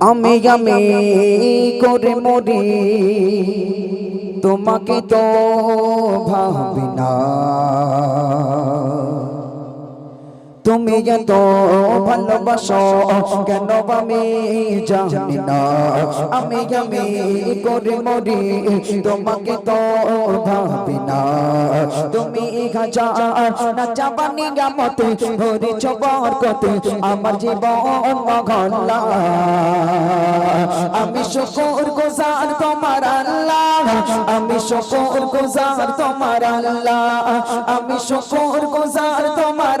আমি আমি করে মরি তোমাকে তো ভাবি না। তুমি এত ভালোবাসো, কেন আমি জানি না? আমি আমি করে মরি, তোমাকে তো ভাবি না। তুমি হাজার না চাবানি কতে আমার জীবন মগল্লা আমি শুকর গুজার তোমার আল্লাহ। আমি শুকর গুজার তোমার আল্লাহ। আমি শুকর গুজার তোমার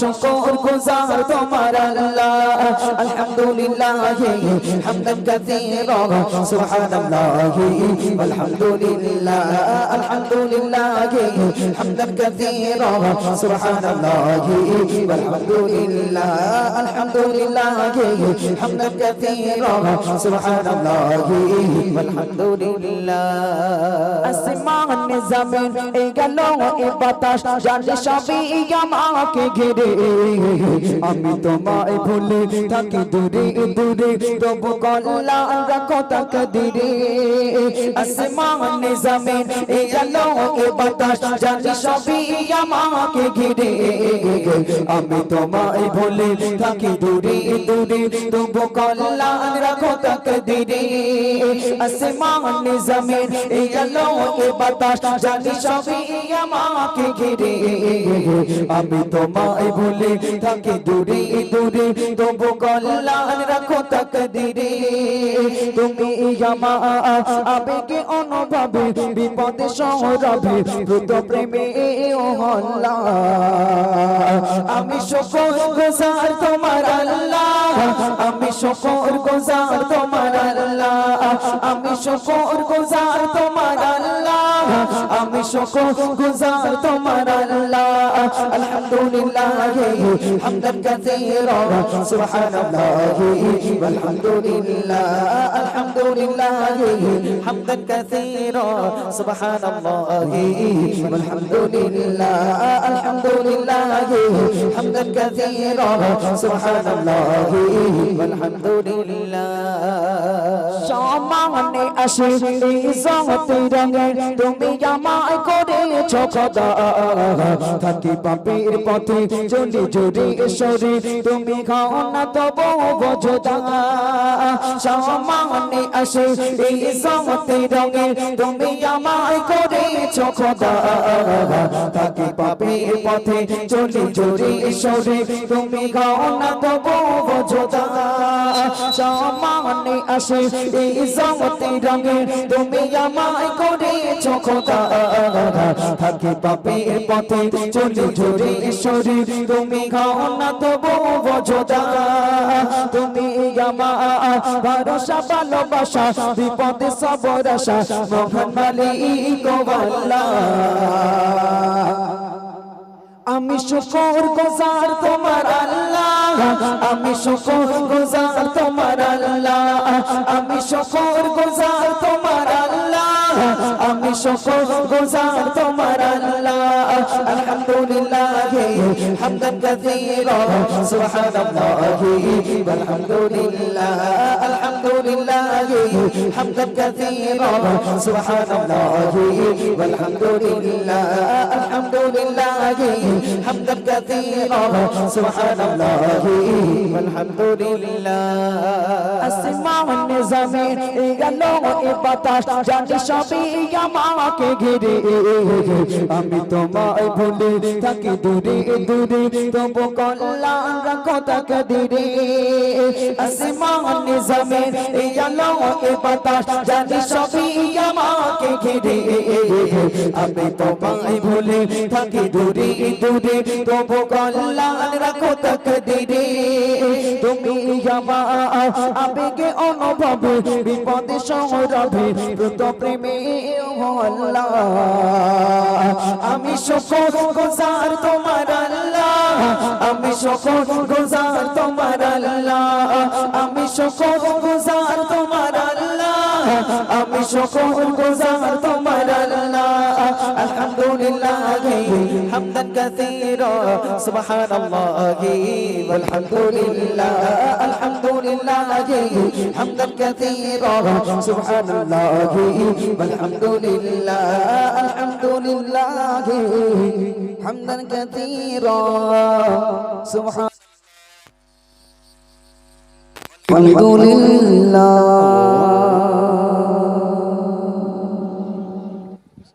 শুকর গুজার তোমার আল্লাহ। আলহামদুলিল্লাহ, হামদান কাসীরা, সুবহানাল্লাহ, আলহামদুলিল্লাহ আলহামদুলিল্লাহ, হামদান কাসীরা, সুবহানাল্লাহ, আলহামদুলিল্লাহ আলহামদুলিল্লাহ, হামদান কাসীরা, সুবহানাল্লাহ, আলহামদুলিল্লাহ। আসমান, জমিন, এই গেল, এই বাতাস, জানে সবই আমাকে ঘিরে। আমি তোমায় ভুলে থাকি দূরে দূরে তবু গল্লা রাখো তাক দিরে আসমান জমিন এই গেল এই বাতাস, জানে সবই আমাকে ঘিরে। আমি তোমায় ভুলে থাকি দূরে দূরে তবু গল্লা রাখো তাক দিরে আসমান জমিন এই গেল এই বাতাস, জানি সবই আমাকে ঘিরে। আমি তোমায় ভুলে থাকি দূরে দূরে। তবু কল্যাণ রাখো তাক দিরে তুমি আবেগে অনুভবে, বিপদে সহরবে দ্রুত প্রেমে হল্লা। আমি সকল গোসার তোমার আল্লাহ। আমি সকল গোসার তোমার আল্লাহ। আমি সকল গোসার তোমার আল্লাহ। আমি সকল গোসার তোমার আল্লাহ। আলহামদুলিল্লাহ, হামদান কাসীরা, সুবহানাল্লাহ আলহামদুলিল্লাহ আলহামদুলিল্লাহ, হামদান কাসীরা, সুবহানাল্লাহ আলহামদুলিল্লাহ আলহামদুলিল্লাহ, হামদান কাসীরা, সুবহানাল্লাহ আলহামদুলিল্লাহ সমানে আসে ইজ্জত রঙে তুমি আমায় করেছ খোদা থাকি পাপের পথে চলি জুড়ে সরে তুমি খাও না তবু বোঝদা সমানে আসে ইজ্জত রঙে তুমি আমায় করেছ খোদা থাকি পাপের পথে চলি জুড়ে সরে তুমি খাও না তবু বোঝদা সমানে আসে ইজ্জত রঙে তুমি আমায় করেছ খোদা। থাকি পাপের পথে চলে ঝরে সরে তুমি খাও না তবু বোঝদা তুমি আমার ভরসা, ভালোবাসা, বিপদে সবর আশা, মোহন মালিক আমি শুকর গুজার তোমার আল্লাহ। আমি শুকর গোজার তোমার আল্লাহ। আমি শুকর গোজার শুকর গুজার তোমার আল্লাহ। আলহামদুলিল্লাহ, হামদান কাসীরা, সুবহানাল্লাহ, আলহামদুলিল্লাহ আলহামদুলিল্লাহ, হামদান কাসীরা, সুবহানাল্লাহ, আলহামদুলিল্লাহ আলহামদুলিল্লাহ, হামদান কাসীরা, সুবহানাল্লাহ, আলহামদুলিল্লাহ। আসমানের জমিন এই গেল বাতাস জানি সবই আমার আমাকে ঘিরে আমি তোমায় ভুলে থাকি দূরে দূরে, তবু কল্যাণ রাখো তাকে দিরে আসমান জমিন গেল এ বাতাস, জানি সবই আমাকে ঘিরে। আমি তোমায় ভুলে থাকি দূরে দূরে, তবু কল্যাণ রাখো তাক দিরে তুমি আমার আবেগে অনুভবে, বিপদে দ্রুত প্রেমে হল্লা আমি সকল গোজার তোমার আল্লাহ। আমি সকল গোজার তোমার আল্লাহ। আমি সকল গোজার তোমার আল্লাহ। আমি সকল গোজার তোমার আল্লাহ। لله حمدا كثيرا سبحان الله والحمد لله الحمد لله حمدا كثيرا سبحان الله والحمد لله الحمد لله حمدا كثيرا سبحان الحمد لله